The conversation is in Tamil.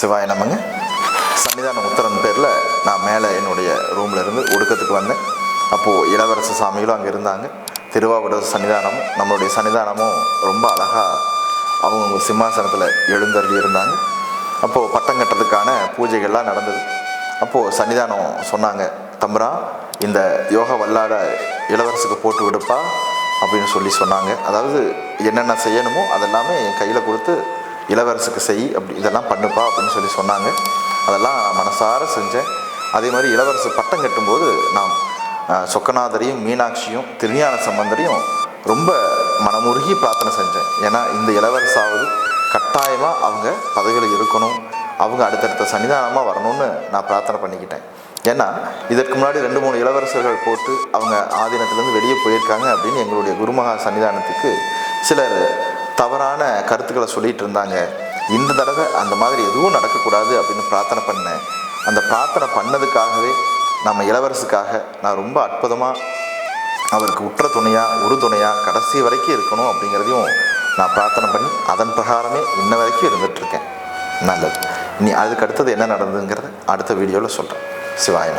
சிவாய நமங்க. சன்னிதான உத்தரன் பேரில் நான் மேலே என்னுடைய ரூமில் இருந்து ஒடுக்கத்துக்கு வந்தேன். அப்போது இளவரச சாமிகளும் அங்கே இருந்தாங்க. திருவாவூர் சன்னிதானமும் நம்மளுடைய சன்னிதானமும் ரொம்ப அழகாக அவங்க சிம்மாசனத்தில் எழுந்தருளி இருந்தாங்க. அப்போது பட்டம் கட்டுறதுக்கான பூஜைகள்லாம் நடந்தது. அப்போது சன்னிதானம் சொன்னாங்க தம்பரா இந்த யோக வல்லாட இளவரசுக்கு போட்டு விடுப்பா அப்படின்னு சொல்லி சொன்னாங்க. அதாவது என்னென்ன செய்யணுமோ அதெல்லாமே என் கையில் கொடுத்து இளவரசுக்கு செய் அப்படி இதெல்லாம் பண்ணுப்பா அப்படின்னு சொல்லி சொன்னாங்க. அதெல்லாம் மனசார செஞ்சேன். அதே மாதிரி இளவரசு பட்டம் கட்டும்போது நான் சொக்கநாதரையும் மீனாட்சியும் திருஞான சம்பந்தரையும் ரொம்ப மனமுருகி பிரார்த்தனை செஞ்சேன். ஏன்னா இந்த இளவரசாவது கட்டாயமாக அவங்க பதவியில் இருக்கணும். அவங்க அடுத்தடுத்த சன்னிதானமாக வரணும்னு நான் பிரார்த்தனை பண்ணிக்கிட்டேன். ஏன்னா இதற்கு முன்னாடி ரெண்டு மூணு இளவரசர்கள் போட்டு அவங்க ஆதீனத்திலேருந்து வெளியே போயிருக்காங்க அப்படின்னு எங்களுடைய குருமகா சன்னிதானத்துக்கு சிலர் தவறான கருத்துக்களை சொல்லிட்டு இருந்தாங்க. இந்த தடவை அந்த மாதிரி எதுவும் நடக்கக்கூடாது அப்படின்னு பிரார்த்தனை பண்ணேன். அந்த பிரார்த்தனை பண்ணதுக்காகவே நம்ம இளவரசுக்காக நான் ரொம்ப அற்புதமாக அவருக்கு உற்ற துணையாக உறுதுணையாக கடைசி வரைக்கும் இருக்கணும் அப்படிங்கிறதையும் நான் பிரார்த்தனை பண்ணி அதன் பிரகாரமே இன்ன வரைக்கும் இருந்துகிட்ருக்கேன் நல்லது. இனி அதுக்கு அடுத்தது என்ன நடந்ததுங்கிறத அடுத்த வீடியோவில் சொல்கிறேன் சிவாய